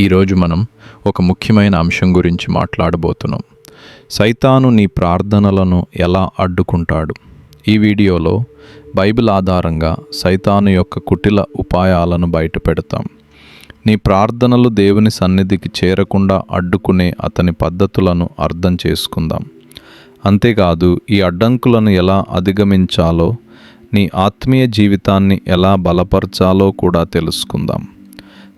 ఈరోజు మనం ఒక ముఖ్యమైన అంశం గురించి మాట్లాడబోతున్నాం. సైతాను నీ ప్రార్థనలను ఎలా అడ్డుకుంటాడు? ఈ వీడియోలో బైబిల్ ఆధారంగా సైతాను యొక్క కుటిల ఉపాయాలను బయటపెడతాం. నీ ప్రార్థనలు దేవుని సన్నిధికి చేరకుండా అడ్డుకునే అతని పద్ధతులను అర్థం చేసుకుందాం. అంతేకాదు ఈ అడ్డంకులను ఎలా అధిగమించాలో నీ ఆత్మీయ జీవితాన్ని ఎలా బలపరచాలో కూడా తెలుసుకుందాం.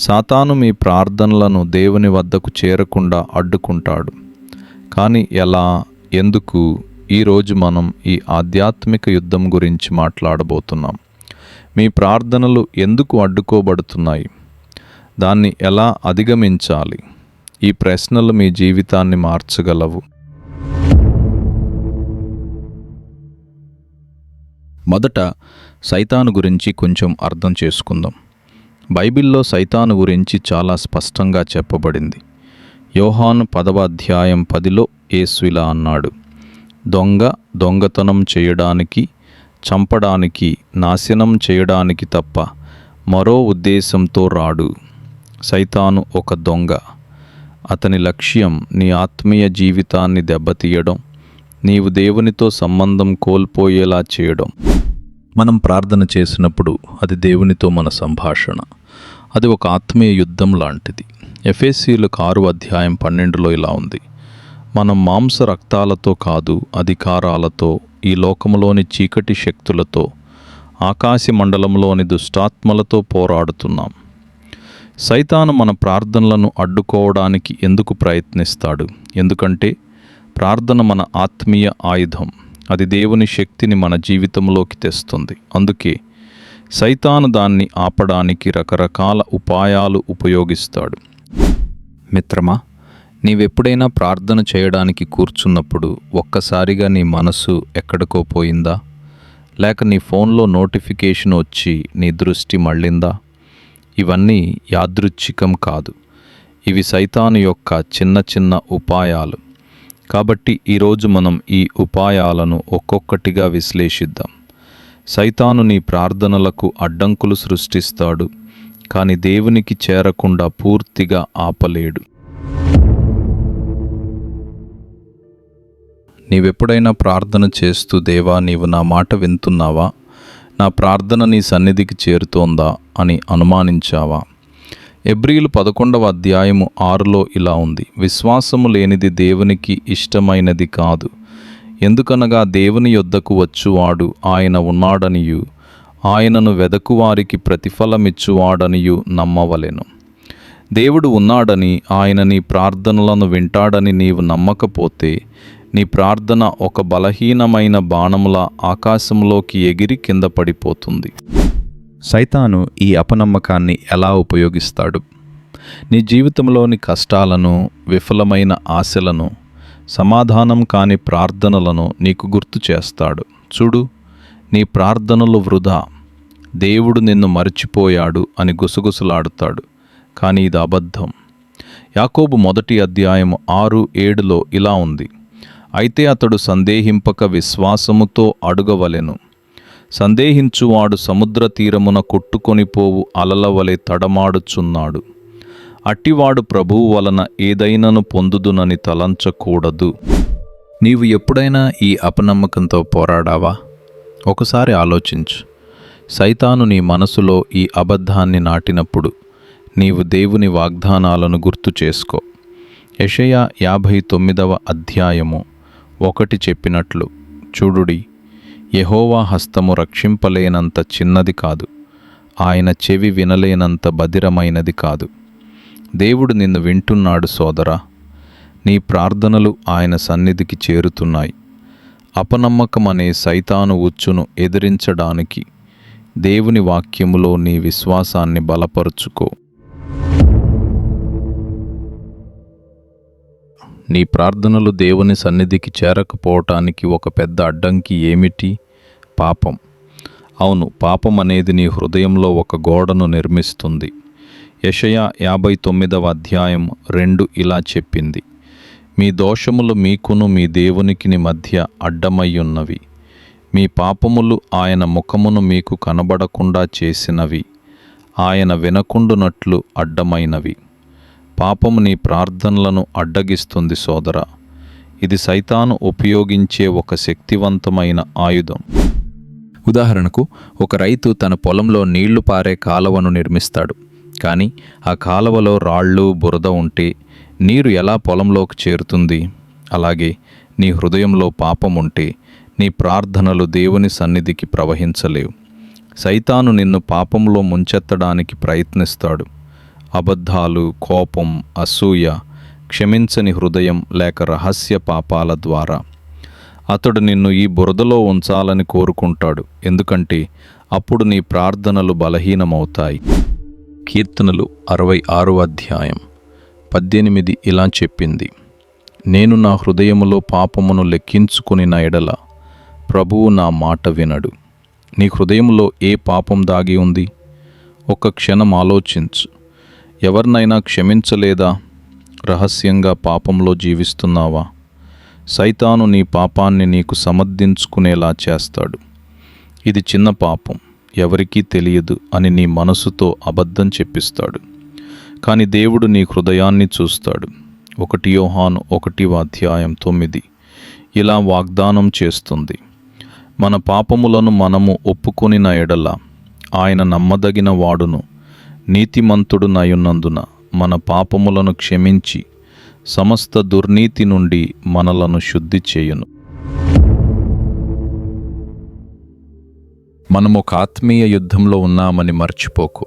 సాతాను మీ ప్రార్థనలను దేవుని వద్దకు చేరకుండా అడ్డుకుంటాడు. కానీ ఎలా? ఎందుకు? ఈరోజు మనం ఈ ఆధ్యాత్మిక యుద్ధం గురించి మాట్లాడబోతున్నాం. మీ ప్రార్థనలు ఎందుకు అడ్డుకోబడుతున్నాయి? దాన్ని ఎలా అధిగమించాలి? ఈ ప్రశ్నలు మీ జీవితాన్ని మార్చగలవు. మొదట సైతాను గురించి కొంచెం అర్థం చేసుకుందాం. బైబిల్లో సైతాను గురించి చాలా స్పష్టంగా చెప్పబడింది. యోహాను పదవాధ్యాయం పదిలో ఏసులా అన్నాడు దొంగ దొంగతనం చేయడానికి చంపడానికి నాశనం చేయడానికి తప్ప మరో ఉద్దేశంతో రాడు. సైతాను ఒక దొంగ. అతని లక్ష్యం నీ ఆత్మీయ జీవితాన్ని దెబ్బతీయడం నీవు దేవునితో సంబంధం కోల్పోయేలా చేయడం. మనం ప్రార్థన చేసినప్పుడు అది దేవునితో మన సంభాషణ. అది ఒక ఆత్మీయ యుద్ధం లాంటిది. ఎఫ్ఎస్సీలకు ఆరు అధ్యాయం పన్నెండులో ఇలా ఉంది. మనం మాంస రక్తాలతో కాదు అధికారాలతో ఈ లోకంలోని చీకటి శక్తులతో ఆకాశ మండలంలోని దుష్టాత్మలతో పోరాడుతున్నాం. సైతాను మన ప్రార్థనలను అడ్డుకోవడానికి ఎందుకు ప్రయత్నిస్తాడు? ఎందుకంటే ప్రార్థన మన ఆత్మీయ ఆయుధం. అది దేవుని శక్తిని మన జీవితంలోకి తెస్తుంది. అందుకే సైతాను దాన్ని ఆపడానికి రకరకాల ఉపాయాలు ఉపయోగిస్తాడు. మిత్రమా నీవెప్పుడైనా ప్రార్థన చేయడానికి కూర్చున్నప్పుడు ఒక్కసారిగా నీ మనసు ఎక్కడికో పోయిందా? లేక నీ ఫోన్లో నోటిఫికేషన్ వచ్చి నీ దృష్టి మళ్ళిందా? ఇవన్నీ యాదృచ్ఛికం కాదు. ఇవి సైతాను యొక్క చిన్న చిన్న ఉపాయాలు. కాబట్టి ఈరోజు మనం ఈ ఉపాయాలను ఒక్కొక్కటిగా విశ్లేషిద్దాం. సైతాను నీ ప్రార్థనలకు అడ్డంకులు సృష్టిస్తాడు కానీ దేవునికి చేరకుండా పూర్తిగా ఆపలేడు. నీవెప్పుడైనా ప్రార్థన చేస్తూ దేవా నీవు నా మాట వింటున్నావా? నా ప్రార్థన నీ సన్నిధికి చేరుతోందా? అని అనుమానించావా? ఎబ్రిలు పదకొండవ అధ్యాయము ఆరులో ఇలా ఉంది విశ్వాసము లేనిది దేవునికి ఇష్టమైనది కాదు. ఎందుకనగా దేవుని యొద్దకు వచ్చువాడు ఆయన ఉన్నాడనియు ఆయనను వెదకువారికి ప్రతిఫలమిచ్చువాడనియు నమ్మవలెను. దేవుడు ఉన్నాడని ఆయన నీ ప్రార్థనలను వింటాడని నీవు నమ్మకపోతే నీ ప్రార్థన ఒక బలహీనమైన బాణముల ఆకాశంలోకి ఎగిరి కింద పడిపోతుంది. సైతాను ఈ అపనమ్మకాన్ని ఎలా ఉపయోగిస్తాడు? నీ జీవితంలోని కష్టాలను విఫలమైన ఆశలను సమాధానం కాని ప్రార్థనలను నీకు గుర్తు చేస్తాడు. చూడు నీ ప్రార్థనలు వృధా. దేవుడు నిన్ను మర్చిపోయాడు అని గుసగుసలాడుతాడు కానీ ఇది అబద్ధం. యాకోబు మొదటి అధ్యాయం ఆరు ఏడులో ఇలా ఉంది. అయితే అతడు సందేహింపక విశ్వాసముతో అడుగవలెను. సందేహించువాడు సముద్ర తీరమున కొట్టుకొని పోవు అలల వలె తడమాడుచున్నాడు. అట్టివాడు ప్రభువు వలన ఏదైనాను పొందుదునని తలంచకూడదు. నీవు ఎప్పుడైనా ఈ అపనమ్మకంతో పోరాడావా? ఒకసారి ఆలోచించు. సైతాను నీ మనసులో ఈ అబద్ధాన్ని నాటినప్పుడు నీవు దేవుని వాగ్దానాలను గుర్తు చేసుకో. యషయ యాభై తొమ్మిదవ అధ్యాయము ఒకటి చెప్పినట్లు చూడుడి యహోవా హస్తము రక్షింపలేనంత చిన్నది కాదు. ఆయన చెవి వినలేనంత బదిరమైనది కాదు. దేవుడు నిన్ను వింటున్నాడు సోదరా. నీ ప్రార్థనలు ఆయన సన్నిధికి చేరుతున్నాయి. అపనమ్మకం అనే సైతాను ఉచ్చును ఎదిరించడానికి దేవుని వాక్యములో నీ విశ్వాసాన్ని బలపరుచుకో. నీ ప్రార్థనలు దేవుని సన్నిధికి చేరకపోవటానికి ఒక పెద్ద అడ్డంకి ఏమిటి? పాపం. అవును పాపం అనేది నీ హృదయంలో ఒక గోడను నిర్మిస్తుంది. యషయా యాభై తొమ్మిదవ అధ్యాయం రెండు ఇలా చెప్పింది. మీ దోషములు మీకును మీ దేవునికిని మధ్య అడ్డమయ్యున్నవి. మీ పాపములు ఆయన ముఖమును మీకు కనబడకుండా చేసినవి. ఆయన వినకుండునట్లు అడ్డమైనవి. పాపము నీ ప్రార్థనలను అడ్డగిస్తుంది సోదరా. ఇది సైతాను ఉపయోగించే ఒక శక్తివంతమైన ఆయుధం. ఉదాహరణకు ఒక రైతు తన పొలంలో నీళ్ళు పారే కాలువను నిర్మిస్తాడు. కానీ ఆ కాలువలో రాళ్ళు బురద ఉంటే నీరు ఎలా పొలంలోకి చేరుతుంది? అలాగే నీ హృదయంలో పాపం ఉంటే నీ ప్రార్థనలు దేవుని సన్నిధికి ప్రవహించలేవు. సైతాను నిన్ను పాపంలో ముంచెత్తడానికి ప్రయత్నిస్తాడు. అబద్ధాలు కోపం అసూయ క్షమించని హృదయం లేక రహస్య పాపాల ద్వారా. అతడు నిన్ను ఈ బురదలో ఉంచాలని కోరుకుంటాడు. ఎందుకంటే అప్పుడు నీ ప్రార్థనలు బలహీనమవుతాయి. కీర్తనలు అరవై ఆరో అధ్యాయం. పద్దెనిమిది ఇలా చెప్పింది. నేను నా హృదయములో పాపమును లెక్కించుకుని నా ఎడల ప్రభువు నా మాట వినడు. నీ హృదయంలో ఏ పాపం దాగి ఉంది? ఒక క్షణం ఆలోచించు. ఎవరినైనా క్షమించలేదా? రహస్యంగా పాపంలో జీవిస్తున్నావా? సైతాను నీ పాపాన్ని నీకు సమర్థించుకునేలా చేస్తాడు. ఇది చిన్న పాపం. ఎవరికీ తెలియదు అని నీ మనసుతో అబద్ధం చెప్పిస్తాడు. కానీ దేవుడు నీ హృదయాన్ని చూస్తాడు. ఒకటి యోహాను ఒకటి అధ్యాయం తొమ్మిది. ఇలా వాగ్దానం చేస్తుంది. మన పాపములను మనము ఒప్పుకొనిన ఎడల ఆయన నమ్మదగిన వాడును. నీతిమంతుడు నయున్నందున మన పాపములను క్షమించి సమస్త దుర్నీతి నుండి మనలను శుద్ధి చేయును. మనం ఒక ఆత్మీయ యుద్ధంలో ఉన్నామని మర్చిపోకు.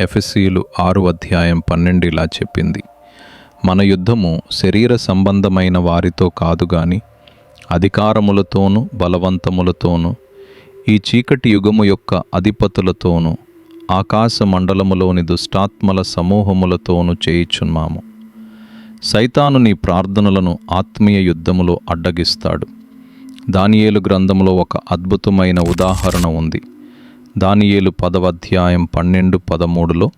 ఎఫ్ఎస్సీలు ఆరు అధ్యాయం పన్నెండు ఇలా చెప్పింది. మన యుద్ధము శరీర సంబంధమైన వారితో కాదు గాని అధికారములతోనూ బలవంతములతోనూ ఈ చీకటి యుగము యొక్క అధిపతులతోనూ ఆకాశ మండలములోని దుష్టాత్మల సమూహములతోనూ చేయిచున్నాము. సైతాను నీ ప్రార్థనలను ఆత్మీయ యుద్ధములో అడ్డగిస్తాడు. దానియేలు గ్రంథంలో ఒక అద్భుతమైన ఉదాహరణ ఉంది. దానియేలు పదవ అధ్యాయం పన్నెండు పదమూడులో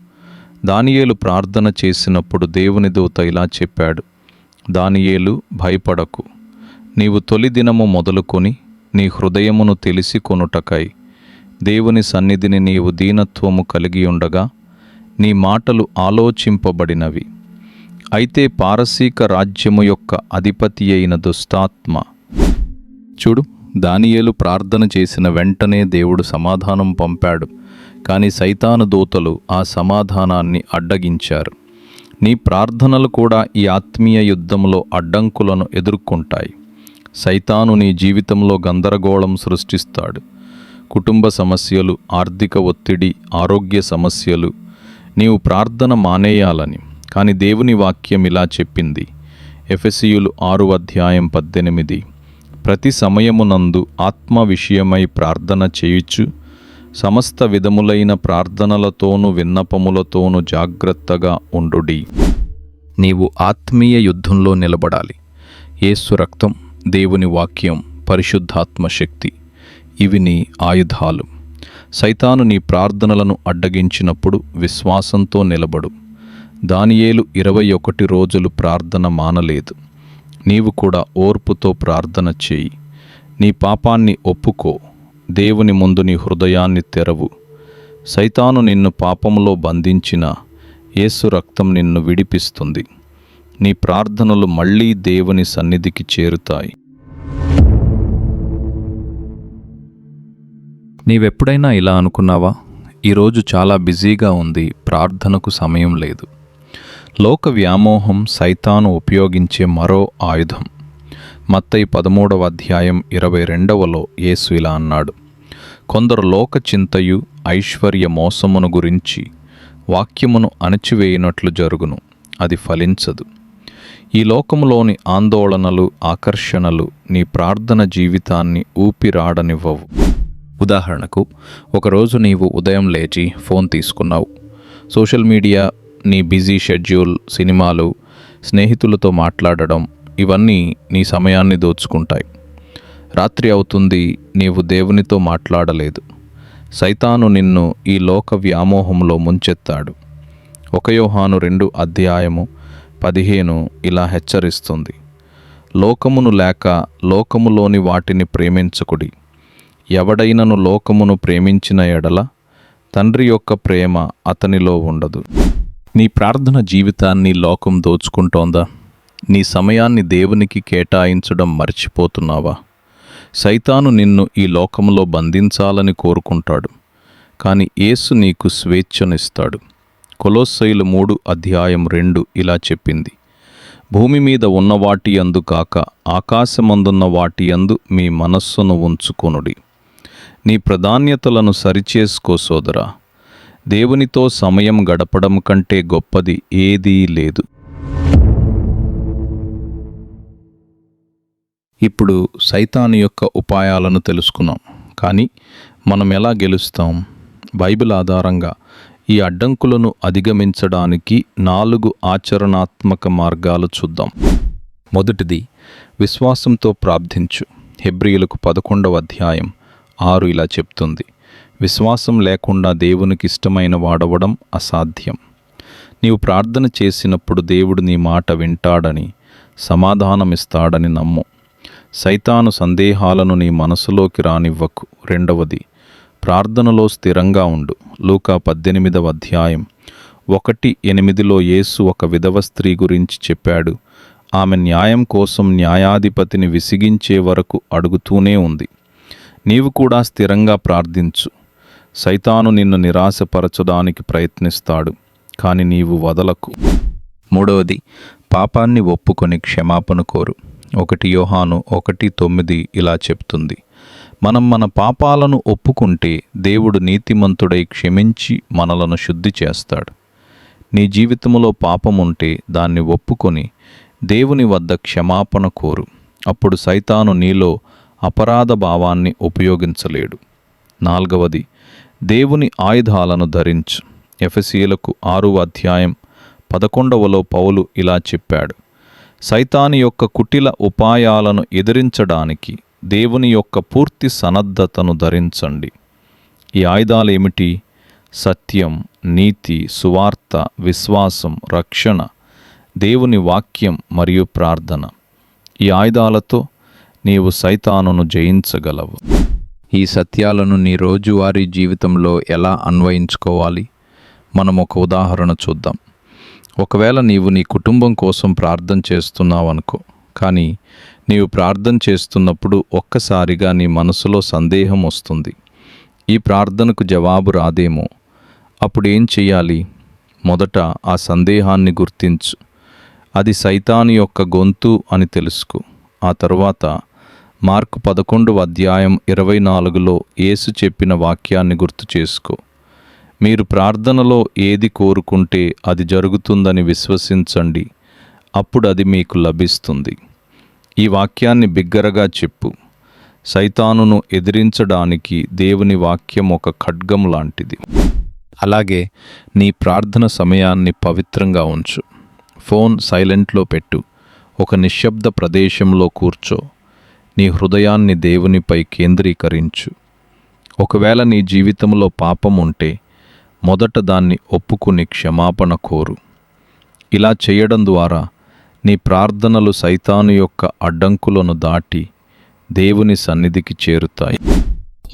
దానియేలు ప్రార్థన చేసినప్పుడు దేవుని దూత ఇలా చెప్పాడు దానియేలు భయపడకు. నీవు తొలి దినము మొదలుకొని నీ హృదయమును తెలిసి కొనుటకై దేవుని సన్నిధిని నీవు దీనత్వము కలిగి ఉండగా నీ మాటలు ఆలోచింపబడినవి. అయితే పారసీక రాజ్యము యొక్క అధిపతి అయిన దుస్తాత్మ చూడు దానియేలు ప్రార్థన చేసిన వెంటనే దేవుడు సమాధానం పంపాడు. కానీ సైతాను దూతలు ఆ సమాధానాన్ని అడ్డగించారు. నీ ప్రార్థనలు కూడా ఈ ఆత్మీయ యుద్ధంలో అడ్డంకులను ఎదుర్కొంటాయి. సైతాను నీ జీవితంలో గందరగోళం సృష్టిస్తాడు. కుటుంబ సమస్యలు ఆర్థిక ఒత్తిడి ఆరోగ్య సమస్యలు నీవు ప్రార్థన మానేయాలని. కానీ దేవుని వాక్యం ఇలా చెప్పింది. ఎఫెసియులు ఆరు అధ్యాయం పద్దెనిమిది. ప్రతి సమయమునందు ఆత్మ విషయమై ప్రార్థన చేయుచు సమస్త విధములైన ప్రార్థనలతోనూ విన్నపములతోనూ జాగ్రత్తగా ఉండుడి. నీవు ఆత్మీయ యుద్ధంలో నిలబడాలి. ఏసు రక్తం దేవుని వాక్యం పరిశుద్ధాత్మ శక్తి ఇవి నీ ఆయుధాలు. సైతాను నీ ప్రార్థనలను అడ్డగించినప్పుడు విశ్వాసంతో నిలబడు. దానియేలు ఇరవై ఒకటి రోజులు ప్రార్థన మానలేదు. నీవు కూడా ఓర్పుతో ప్రార్థన చేయి. నీ పాపాన్ని ఒప్పుకో. దేవుని ముందు నీ హృదయాన్ని తెరవు. సైతాను నిన్ను పాపములో బంధించిన యేసు రక్తం నిన్ను విడిపిస్తుంది. నీ ప్రార్థనలు మళ్ళీ దేవుని సన్నిధికి చేరుతాయి. నీవెప్పుడైనా ఇలా అనుకున్నావా? ఈరోజు చాలా బిజీగా ఉంది ప్రార్థనకు సమయం లేదు. లోక వ్యామోహం సైతాను ఉపయోగించే మరో ఆయుధం. మత్తయి పదమూడవ అధ్యాయం ఇరవై రెండవలో యేసు ఇలా అన్నాడు కొందరు లోక చింతయు ఐశ్వర్య మోసమును గురించి వాక్యమును అణచివేయనట్లు జరుగును అది ఫలించదు. ఈ లోకములోని ఆందోళనలు ఆకర్షణలు నీ ప్రార్థన జీవితాన్ని ఊపిరాడనివ్వవు ఉదాహరణకు ఒకరోజు నీవు ఉదయం లేచి ఫోన్ తీసుకున్నావు. సోషల్ మీడియా నీ బిజీ షెడ్యూల్ సినిమాలు స్నేహితులతో మాట్లాడడం ఇవన్నీ నీ సమయాన్ని దోచుకుంటాయి. రాత్రి అవుతుంది నీవు దేవునితో మాట్లాడలేదు. సైతాను నిన్ను ఈ లోక వ్యామోహంలో ముంచెత్తాడు. ఒక యోహాను రెండు అధ్యాయము పదిహేను ఇలా హెచ్చరిస్తుంది. లోకమును లేక లోకములోని వాటిని ప్రేమించకుడి. ఎవడైనను లోకమును ప్రేమించిన ఎడల తండ్రి యొక్క ప్రేమ అతనిలో ఉండదు. నీ ప్రార్థన జీవితాన్ని లోకం దోచుకుంటోందా? నీ సమయాన్ని దేవునికి కేటాయించడం మర్చిపోతున్నావా? సైతాను నిన్ను ఈ లోకంలో బంధించాలని కోరుకుంటాడు కానీ యేసు నీకు స్వేచ్ఛనిస్తాడు. కొలోస్సైలు మూడు అధ్యాయం రెండు ఇలా చెప్పింది. భూమి మీద ఉన్న వాటి యందు కాక ఆకాశమందున్న వాటి యందు మీ మనస్సును ఉంచుకొనుడి. నీ ప్రాధాన్యతలను సరిచేసుకో సోదరా. దేవునితో సమయం గడపడం కంటే గొప్పది ఏదీ లేదు. ఇప్పుడు సైతాను యొక్క ఉపాయాలను తెలుసుకున్నాం. కానీ మనం ఎలా గెలుస్తాం? బైబిల్ ఆధారంగా ఈ అడ్డంకులను అధిగమించడానికి నాలుగు ఆచరణాత్మక మార్గాలు చూద్దాం. మొదటిది విశ్వాసంతో ప్రార్థించు. హెబ్రియులకు పదకొండవ అధ్యాయం ఆరు ఇలా చెప్తుంది. విశ్వాసం లేకుండా దేవునికి ఇష్టమైన వాడవడం అసాధ్యం. నీవు ప్రార్థన చేసినప్పుడు దేవుడు నీ మాట వింటాడని సమాధానమిస్తాడని నమ్ము. సైతాను సందేహాలను నీ మనసులోకి రానివ్వకు. రెండవది ప్రార్థనలో స్థిరంగా ఉండు. లూకా పద్దెనిమిదవ అధ్యాయం. ఒకటి ఎనిమిదిలో యేసు ఒక విధవ స్త్రీ గురించి చెప్పాడు. ఆమె న్యాయం కోసం న్యాయాధిపతిని విసిగించే వరకు అడుగుతూనే ఉంది. నీవు కూడా స్థిరంగా ప్రార్థించు. సైతాను నిన్ను నిరాశపరచడానికి ప్రయత్నిస్తాడు కానీ నీవు వదలకు. మూడవది పాపాన్ని ఒప్పుకొని క్షమాపణ కోరు. ఒకటి యోహాను ఒకటి తొమ్మిది ఇలా చెప్తుంది. మనం మన పాపాలను ఒప్పుకుంటే దేవుడు నీతిమంతుడై క్షమించి మనలను శుద్ధి చేస్తాడు. నీ జీవితంలో పాపం ఉంటే దాన్ని ఒప్పుకొని దేవుని వద్ద క్షమాపణ కోరు. అప్పుడు సైతాను నీలో అపరాధ భావాన్ని ఉపయోగించలేడు. నాలుగవది దేవుని ఆయుధాలను ధరించు. ఎఫెసీలకు ఆరు అధ్యాయం పదకొండవలో పౌలు ఇలా చెప్పాడు. సైతాని యొక్క కుటిల ఉపాయాలను ఎదిరించడానికి దేవుని యొక్క పూర్తి సన్నద్ధతను ధరించండి. ఈ ఆయుధాలు ఏమిటి? సత్యం నీతి సువార్త విశ్వాసం రక్షణ దేవుని వాక్యం మరియు ప్రార్థన. ఈ ఆయుధాలతో నీవు సైతానును జయించగలవు. ఈ సత్యాలను నీ రోజువారీ జీవితంలో ఎలా అన్వయించుకోవాలి? మనం ఒక ఉదాహరణ చూద్దాం. ఒకవేళ నీవు నీ కుటుంబం కోసం ప్రార్థన చేస్తున్నావు అనుకో కానీ నీవు ప్రార్థన చేస్తున్నప్పుడు ఒక్కసారిగా నీ మనసులో సందేహం వస్తుంది. ఈ ప్రార్థనకు జవాబు రాదేమో. అప్పుడు ఏం చెయ్యాలి? మొదట ఆ సందేహాన్ని గుర్తించు. అది సైతాని యొక్క గొంతు అని తెలుసుకో. ఆ తరువాత మార్కు పదకొండు అధ్యాయం ఇరవై నాలుగులో యేసు చెప్పిన వాక్యాన్ని గుర్తు చేసుకో. మీరు ప్రార్థనలో ఏది కోరుకుంటే అది జరుగుతుందని విశ్వసించండి. అప్పుడు అది మీకు లభిస్తుంది. ఈ వాక్యాన్ని బిగ్గరగా చెప్పు. సైతానును ఎదిరించడానికి దేవుని వాక్యం ఒక ఖడ్గం లాంటిది. అలాగే నీ ప్రార్థన సమయాన్ని పవిత్రంగా ఉంచు. ఫోన్ సైలెంట్లో పెట్టు. ఒక నిశ్శబ్ద ప్రదేశంలో కూర్చో. నీ హృదయాన్ని దేవునిపై కేంద్రీకరించు. ఒకవేళ నీ జీవితంలో పాపం ఉంటే మొదట దాన్ని ఒప్పుకుని క్షమాపణ కోరు. ఇలా చేయడం ద్వారా నీ ప్రార్థనలు సైతాను యొక్క అడ్డంకులను దాటి దేవుని సన్నిధికి చేరుతాయి.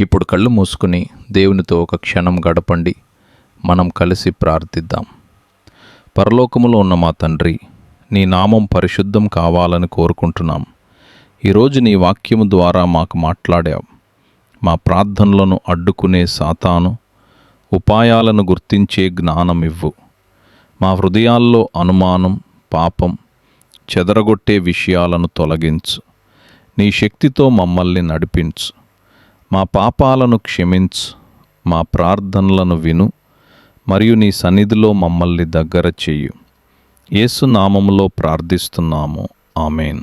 ఇప్పుడు కళ్ళు మూసుకుని దేవునితో ఒక క్షణం గడపండి. మనం కలిసి ప్రార్థిద్దాం. పరలోకములో ఉన్న మా తండ్రి నీ నామం పరిశుద్ధం కావాలని కోరుకుంటున్నాం. ఈరోజు నీ వాక్యము ద్వారా మాకు మాట్లాడావు. మా ప్రార్థనలను అడ్డుకునే సాతాను ఉపాయాలను గుర్తించే జ్ఞానం ఇవ్వు. మా హృదయాల్లో అనుమానం పాపం చెదరగొట్టే విషయాలను తొలగించు. నీ శక్తితో మమ్మల్ని నడిపించు. మా పాపాలను క్షమించు. మా ప్రార్థనలను విను. మరియు నీ సన్నిధిలో మమ్మల్ని దగ్గర చెయ్యు. యేసు నామములో ప్రార్థిస్తున్నాము. ఆమెన్.